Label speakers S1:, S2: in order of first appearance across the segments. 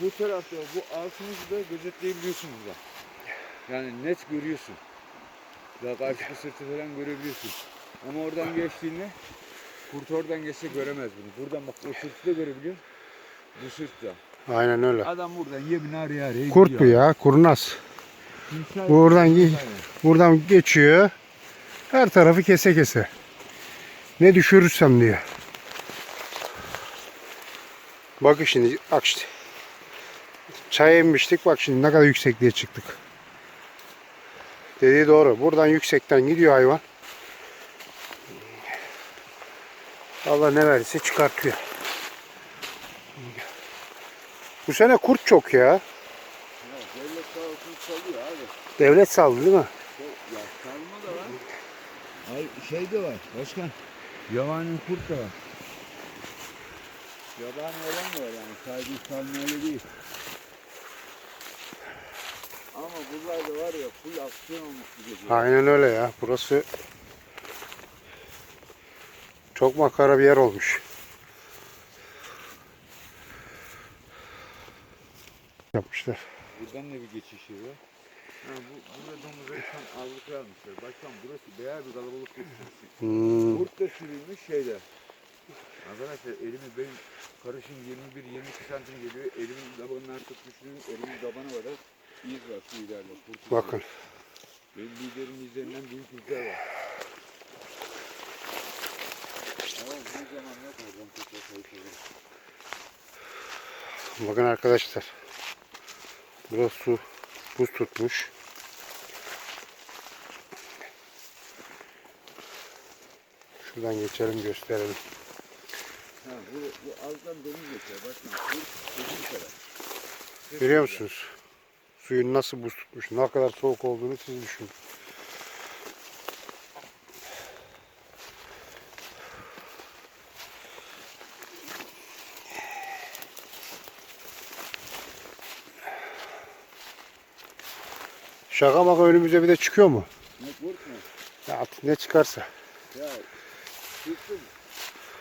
S1: bu tarafta bu altınızı da gözetleyebiliyorsun burada. Yani net görüyorsun. Daha karşı sırtı falan görebiliyorsun. Ama oradan geçtiğinde kurt oradan geçse göremez bunu. Buradan bak o sırtı da görebiliyor. Bu sırt da.
S2: Aynen öyle.
S1: Adam buradan yebini araya araya
S2: Kurt bu
S1: gidiyor.
S2: ya. Kurnaz. Buradan gi-. Buradan geçiyor. Her tarafı kese kese. Ne düşürürsem diyor. Bakın şimdi bak işte. Çaya inmiştik bak şimdi ne kadar yüksekliğe çıktık. Dediği doğru. Buradan yüksekten gidiyor hayvan. Allah ne verirse çıkartıyor. Bu sene kurt çok ya.
S1: Ya Devlet salıyor abi.
S2: Devlet saldı değil mi?
S1: Ya salma da var. Ay şey de var başkan. Yabani kurt da var. Yabani olan da var yani sadece salmayla değil. Ama bunlar da var ya full aksiyon gece.
S2: Aynen öyle ya. Burası çok makara bir yer olmuş. Yapmışlar.
S1: Buradan da bir geçiş yeri var. Ha, bu, burada domuzları tam avluka almışlar. Başkan burası bayağı bir kalabalık gösterisi.
S2: Hmm.
S1: Kurt da sürülmüş şeyde. Arkadaşlar elimi benim karışım 21-22 santim geliyor. Elimin tabanından tutmuşluğum, elimin tabana kadar iz var şu ileride.
S2: Bakın.
S1: Benim liderin izlerinden büyük izler var.
S2: Bakın arkadaşlar. Burası su buz tutmuş. Şuradan geçelim gösterelim.
S1: Ha, bu, bu alttan deniz dediğim kadar.
S2: Görüyor musunuz? Suyun nasıl buz tutmuş, ne kadar soğuk olduğunu siz düşünün. Şaka maka önümüze bir de çıkıyor mu?
S1: Ne?
S2: Ya artık ne çıkarsa.
S1: Ya çıksın.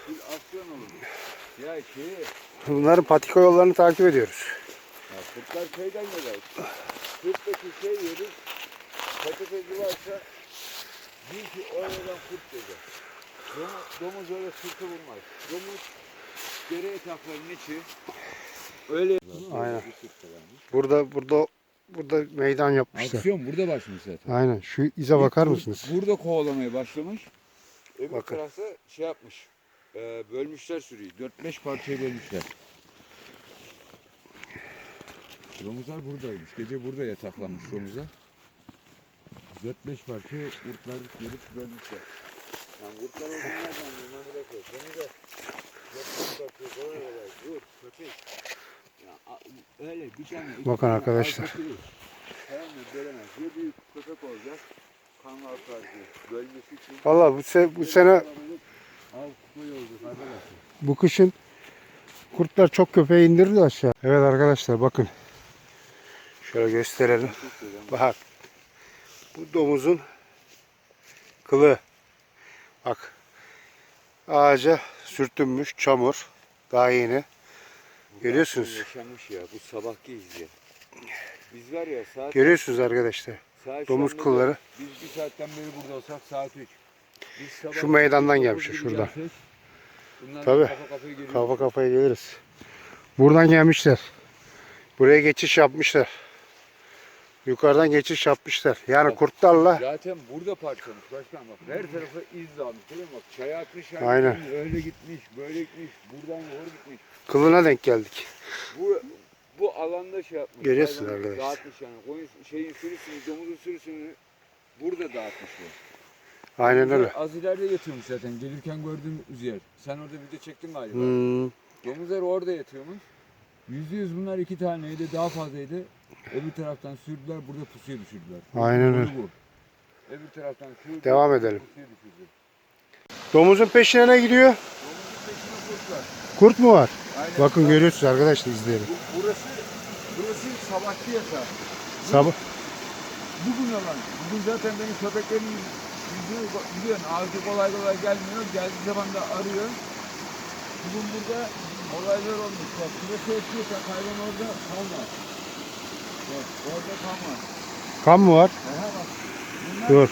S1: Bir aksiyon olur. Ya şeyi,
S2: Bunların patika yollarını takip ediyoruz.
S1: Ya kurtlar şeyden gelir. Kurttaki şey yeri patatesi varsa bil ki oradan kurt dedi. Domuz, domuz öyle sırtı vurmaz. Domuz dere etraflarının içi. Öyle.
S2: Aynen. Burada burada burada meydan yapmışlar.
S1: Aksiyon burada başlamış zaten.
S2: Aynen. Şu ize bakar
S1: Kurt
S2: mısınız?
S1: Burada kovalamaya başlamış. Öbür
S2: Bakın.
S1: tarafta şey yapmış. E, bölmüşler sürüyü. 4-5 parçaya bölmüşler. Domuzlar buradaymış. Gece burada yataklanmış domuzlar. 4-5 parça kurtlar gelip bölmüşler. Yani kurtlar o günlerden bundan bırakıyor. Seni de 4-5 parça kolay kolay. Dur köpek. Ya, öyle bir tane. iki
S2: Bakın
S1: tane
S2: arkadaşlar.
S1: al götürür. Tamam mı? Bölemez. Ya büyük köpek olacak. Kangal karşı. Bölmesi için.
S2: Valla bu, se- bu sene
S1: kupayı oldu arkadaşlar.
S2: bu kışın kurtlar çok köpeği indirdi aşağı. Evet arkadaşlar bakın. Şöyle gösterelim. Bak. Bu domuzun kılı. Bak. Ağaca sürtünmüş çamur. Daha yeni. Görüyorsunuz.
S1: Yaşanmış ya bu sabahki izle. Biz var ya saat,
S2: Görüyorsunuz arkadaşlar.
S1: saat
S2: domuz kılları.
S1: Biz bir saatten beri burada olsak saat 3. Biz sabah
S2: Şu meydandan
S1: gibi
S2: şuradan. Tabii.
S1: kafa kafaya.
S2: Kafa kafaya geliriz. Buradan gelmişler. Buraya geçiş yapmışlar. Yukarıdan geçiş yapmışlar. Yani kurtlarla
S1: Zaten burada parçamış başkan bak. Her tarafa iz dağılmış değil mi? Bak çaya yani.
S2: Aynen.
S1: Öyle gitmiş, böyle gitmiş, buradan doğru gitmiş.
S2: kılına denk geldik.
S1: Bu bu alanda şey yapmış.
S2: Görüyorsun
S1: hayvanı
S2: arkadaşlar.
S1: Dağıtmış yani. Koyun şeyin sürüsünü, domuzun sürüsünü burada dağıtmış bu.
S2: Aynen öyle.
S1: Az ileride yatıyormuş zaten. Gelirken gördüğümüz yer. Sen orada video çektin galiba.
S2: Hmm,
S1: Domuzlar orada yatıyormuş. Yüzde yüz bunlar iki taneydi. Daha fazlaydı. Öbür taraftan sürdüler. Burada pusuya düşürdüler.
S2: Aynen öyle.
S1: Bu. Öbür taraftan sürdüler.
S2: Devam edelim. Domuzun peşine ne gidiyor?
S1: Domuzun peşine kurtlar.
S2: Kurt mu var?
S1: Aynen.
S2: Bakın
S1: Bak,
S2: görüyorsunuz arkadaşlar izleyelim.
S1: bu- Burası, burası sabahçı yatağı.
S2: Sabah
S1: Bugün olan. Bugün zaten benim köpeklerim yüzüyor, biliyorsun ağzı kolay kolay gelmiyor. Geldiği zaman da arıyor. Bugün burada olaylar olmuş. Bak şurası ötüyorsa hayvan orada kalmaz. Orada kalmaz.
S2: Kan mı var?
S1: Aha bak. Bunlar
S2: Dur.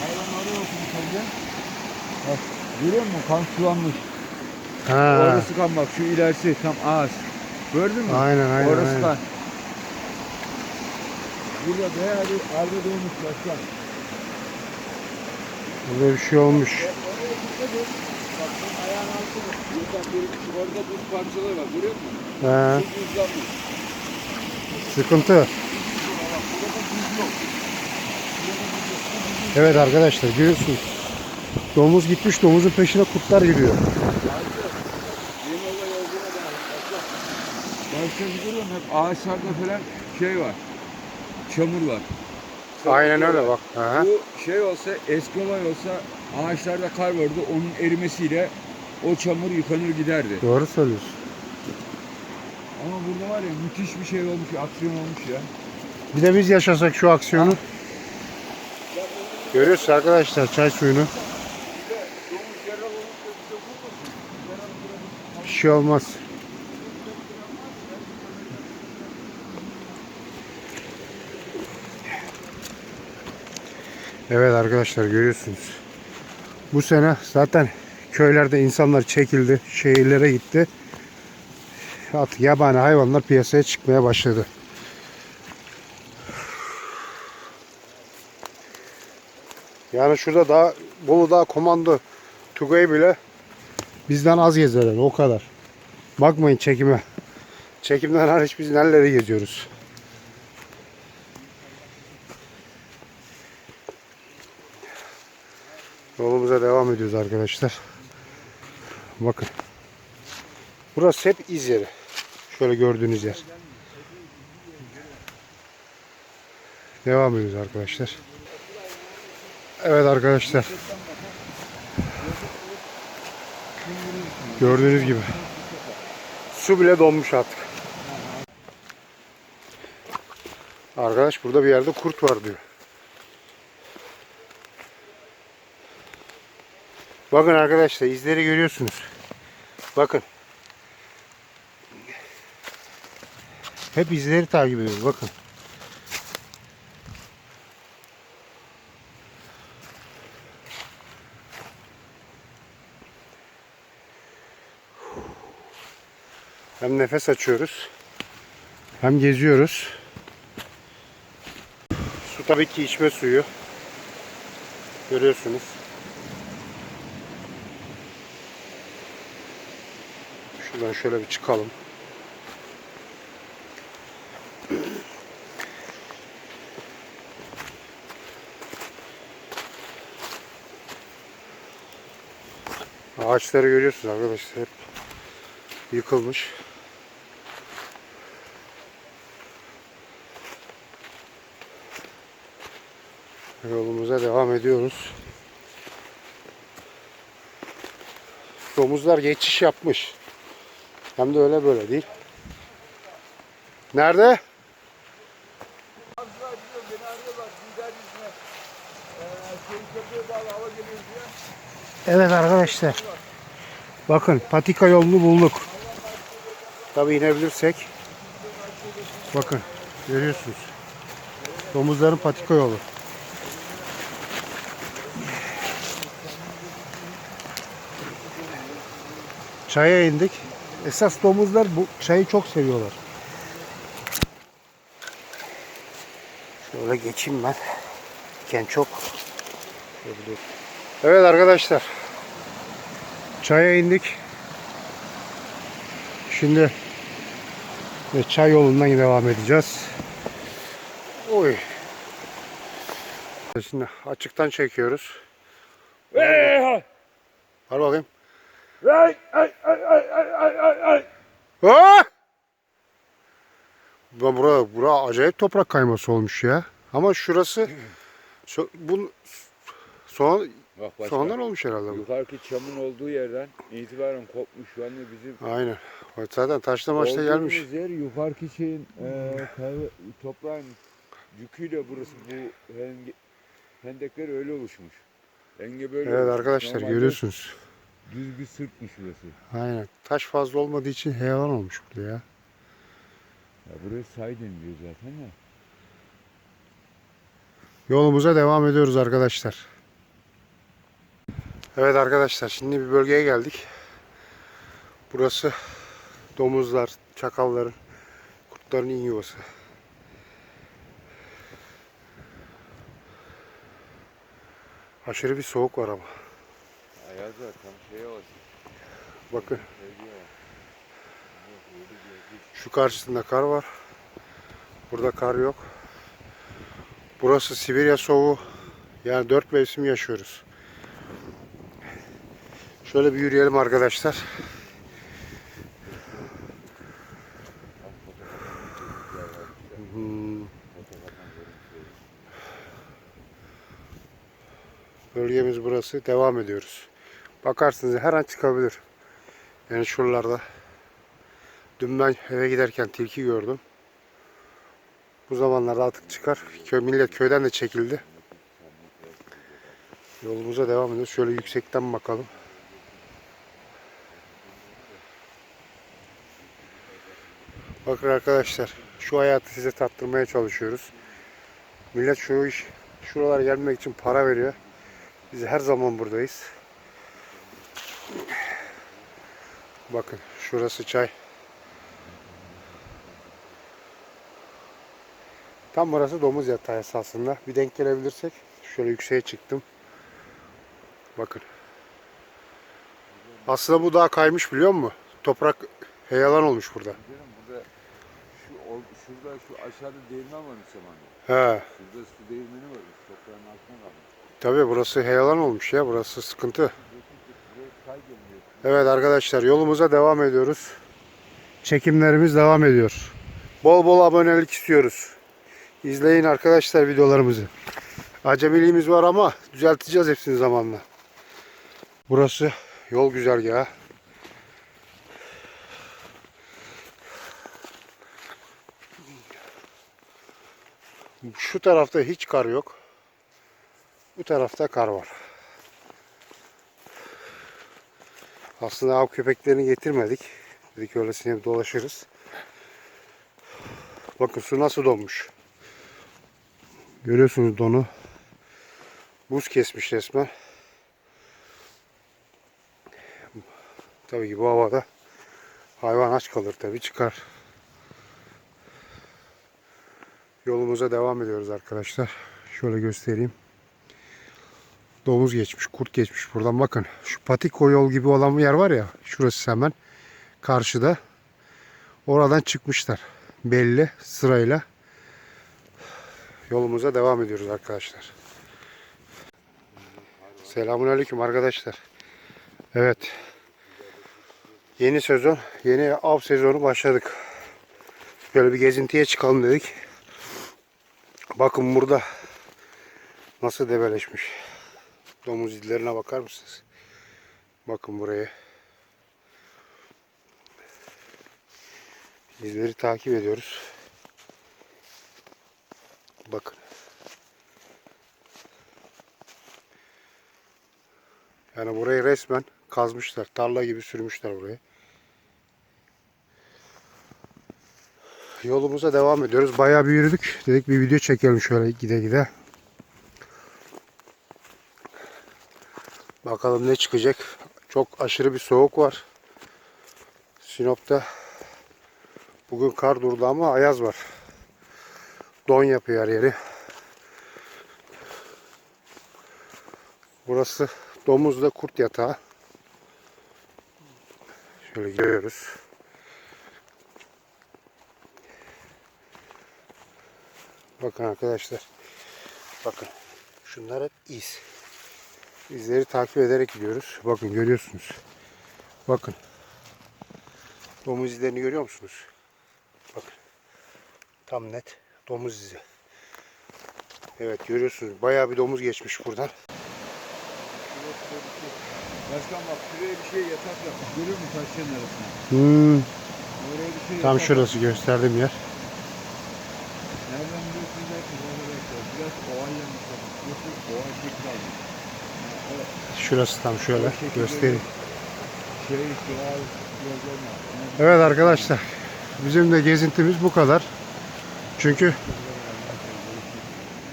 S1: hayvan oraya okumuş önce. Bak görüyor musun? Kan sulanmış.
S2: Ha.
S1: Orası kan bak şu ilerisi tam ağaç. Gördün mü?
S2: Aynen aynen.
S1: Orası
S2: aynen.
S1: kan. Burada bayağı bir arda doğmuş başkan.
S2: Burada bir şey olmuş.
S1: Ayağın bir orada buz parçaları var görüyor musun? Buz buzlanmış.
S2: Sıkıntı. Evet arkadaşlar görüyorsunuz. Domuz gitmiş domuzun peşine kurtlar
S1: dair. Başka bir görüyorum hep ağaçlarda falan şey var. Çamur var.
S2: Aynen öyle bak. Aha.
S1: Bu şey olsa eski olay olsa ağaçlarda kar vardı onun erimesiyle o çamur yıkanır giderdi.
S2: Doğru söylüyorsun.
S1: Ama burada var ya müthiş bir şey olmuş, aksiyon olmuş ya.
S2: Bir de biz yaşasak şu aksiyonu. Görüyorsunuz arkadaşlar çay suyunu. Bir şey olmaz. Evet arkadaşlar görüyorsunuz. Bu sene zaten köylerde insanlar çekildi. Şehirlere gitti. Artık yabani hayvanlar piyasaya çıkmaya başladı. Yani şurada daha Bolu Dağ Komando Tugay bile bizden az gezerler o kadar. Bakmayın çekime. Çekimden hariç biz nereleri geziyoruz. Yolumuza devam ediyoruz arkadaşlar. Bakın. Burası hep iz yeri. Şöyle gördüğünüz yer. Devam ediyoruz arkadaşlar. Evet arkadaşlar. Gördüğünüz gibi. Su bile donmuş artık. Arkadaş burada bir yerde kurt var diyor. Bakın arkadaşlar izleri görüyorsunuz. Bakın. Hep izleri takip ediyoruz bakın. Hem nefes açıyoruz. Hem geziyoruz. Su tabii ki içme suyu. Görüyorsunuz. Şuradan şöyle bir çıkalım. Ağaçları görüyorsunuz arkadaşlar hep yıkılmış. Yolumuza devam ediyoruz. Domuzlar geçiş yapmış. Hem de öyle böyle değil. Nerede?
S1: Arzular diyor, beni arıyorlar, lider yüzüne. Ee, köprüye bağlı hava geliyor diye.
S2: Evet arkadaşlar. Bakın patika yolunu bulduk. Tabi inebilirsek. Bakın görüyorsunuz. Domuzların patika yolu. Çaya indik. Esas domuzlar bu çayı çok seviyorlar. Şöyle geçeyim ben. Diken çok. Evet arkadaşlar. Çaya indik. Şimdi ve çay yolundan devam edeceğiz. Oy. Şimdi açıktan çekiyoruz. Var bakayım.
S1: Ay ay ay ay ay ay ay ay.
S2: Aa! Bura, bura, bura acayip toprak kayması olmuş ya. Ama şurası so, bu son,
S1: Bak başka.
S2: sonradan olmuş herhalde bu.
S1: Yukarıki çamın olduğu yerden itibaren kopmuş. Yani bizim
S2: Aynen. Zaten taşla maçta
S1: olduğumuz
S2: gelmiş.
S1: yer yukarıki şeyin e, kahve, toprağın yüküyle burası bu henge- hendekler öyle oluşmuş. Enge böyle.
S2: Evet
S1: olmuş.
S2: arkadaşlar
S1: Normalde
S2: görüyorsunuz.
S1: Düz bir sırtmış burası.
S2: Aynen. Taş fazla olmadığı için heyelan olmuş burada ya.
S1: Ya buraya say deniliyor zaten ya.
S2: Yolumuza devam ediyoruz arkadaşlar. Evet arkadaşlar şimdi bir bölgeye geldik. Burası domuzlar, çakalların, kurtların in yuvası. Aşırı bir soğuk var ama.
S1: Ayaz var tam şeye bak.
S2: Bakın şu karşısında kar var. Burada kar yok. Burası Sibirya soğuğu. Yani dört mevsim yaşıyoruz. Şöyle bir yürüyelim arkadaşlar. Bölgemiz burası. Devam ediyoruz. Bakarsınız her an çıkabilir. Yani şuralarda. Dün ben eve giderken tilki gördüm. Bu zamanlarda artık çıkar. Köy, millet köyden de çekildi. Yolumuza devam ediyoruz. Şöyle yüksekten bakalım. Bakın arkadaşlar şu hayatı size tattırmaya çalışıyoruz. Millet şu iş şuralara gelmek için para veriyor. Biz her zaman buradayız. Bakın şurası çay. Tam burası domuz yatağı esasında. Bir denk gelebilirsek şöyle yükseğe çıktım. Bakın. Aslında bu daha kaymış biliyor musun? Toprak heyelan olmuş burada.
S1: Burada şu şurada şu aşağıda değirmen varmış zamanında.
S2: He.
S1: Şurada su değirmeni varmış. Toprağın altına kalmış.
S2: Tabii burası heyelan olmuş ya. Burası sıkıntı. Evet arkadaşlar yolumuza devam ediyoruz. Çekimlerimiz devam ediyor. Bol bol abonelik istiyoruz. İzleyin arkadaşlar videolarımızı. Acemiliğimiz var ama düzelteceğiz hepsini zamanla. Burası yol güzergahı. Şu tarafta hiç kar yok. Bu tarafta kar var. Aslında av köpeklerini getirmedik. Dedik öylesine dolaşırız. Bakın su nasıl donmuş. Görüyorsunuz donu. Buz kesmiş resmen. Tabii ki bu havada hayvan aç kalır tabii çıkar. Yolumuza devam ediyoruz arkadaşlar. Şöyle göstereyim. Domuz geçmiş, kurt geçmiş buradan bakın. Şu patiko yol gibi olan bir yer var ya. Şurası hemen karşıda. Oradan çıkmışlar. Belli sırayla. Yolumuza devam ediyoruz arkadaşlar. Selamun Aleyküm arkadaşlar. Evet. Yeni sezon, yeni av sezonu başladık. Böyle bir gezintiye çıkalım dedik. Bakın burada nasıl debeleşmiş. Domuz izlerine bakar mısınız? Bakın buraya. İzleri takip ediyoruz. Bakın. Yani burayı resmen kazmışlar. Tarla gibi sürmüşler burayı. Yolumuza devam ediyoruz. Bayağı bir yürüdük. Dedik bir video çekelim şöyle gide gide. Bakalım ne çıkacak. Çok aşırı bir soğuk var. Sinop'ta bugün kar durdu ama ayaz var. Don yapıyor her yeri. Burası domuzla kurt yatağı. Şöyle gidiyoruz. Bakın arkadaşlar. Bakın. Şunlar hep iz. İzleri takip ederek gidiyoruz. Bakın görüyorsunuz. Bakın. Domuz izlerini görüyor musunuz? Bakın. Tam net domuz izi. Evet görüyorsunuz. Bayağı bir domuz geçmiş buradan.
S1: Başkan bak şuraya bir şey yatak yapmış. Görüyor musun taşların arasına?
S2: Hmm,
S1: Oraya bir şey
S2: tam
S1: yatak
S2: şurası gösterdiğim yer.
S1: Nereden dersiniz arkadaşlar? Biraz ovallamış bakın. Burası ova şekli almış.
S2: Şurası tam şöyle göstereyim.
S1: Şey.
S2: Evet arkadaşlar. Bizim de gezintimiz bu kadar. Çünkü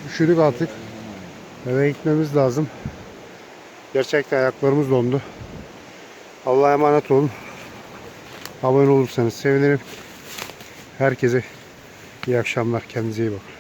S2: üşüdük artık. Eve gitmemiz lazım. Gerçekten ayaklarımız dondu. Allah'a emanet olun. Abone olursanız sevinirim. Herkese iyi akşamlar. Kendinize iyi bakın.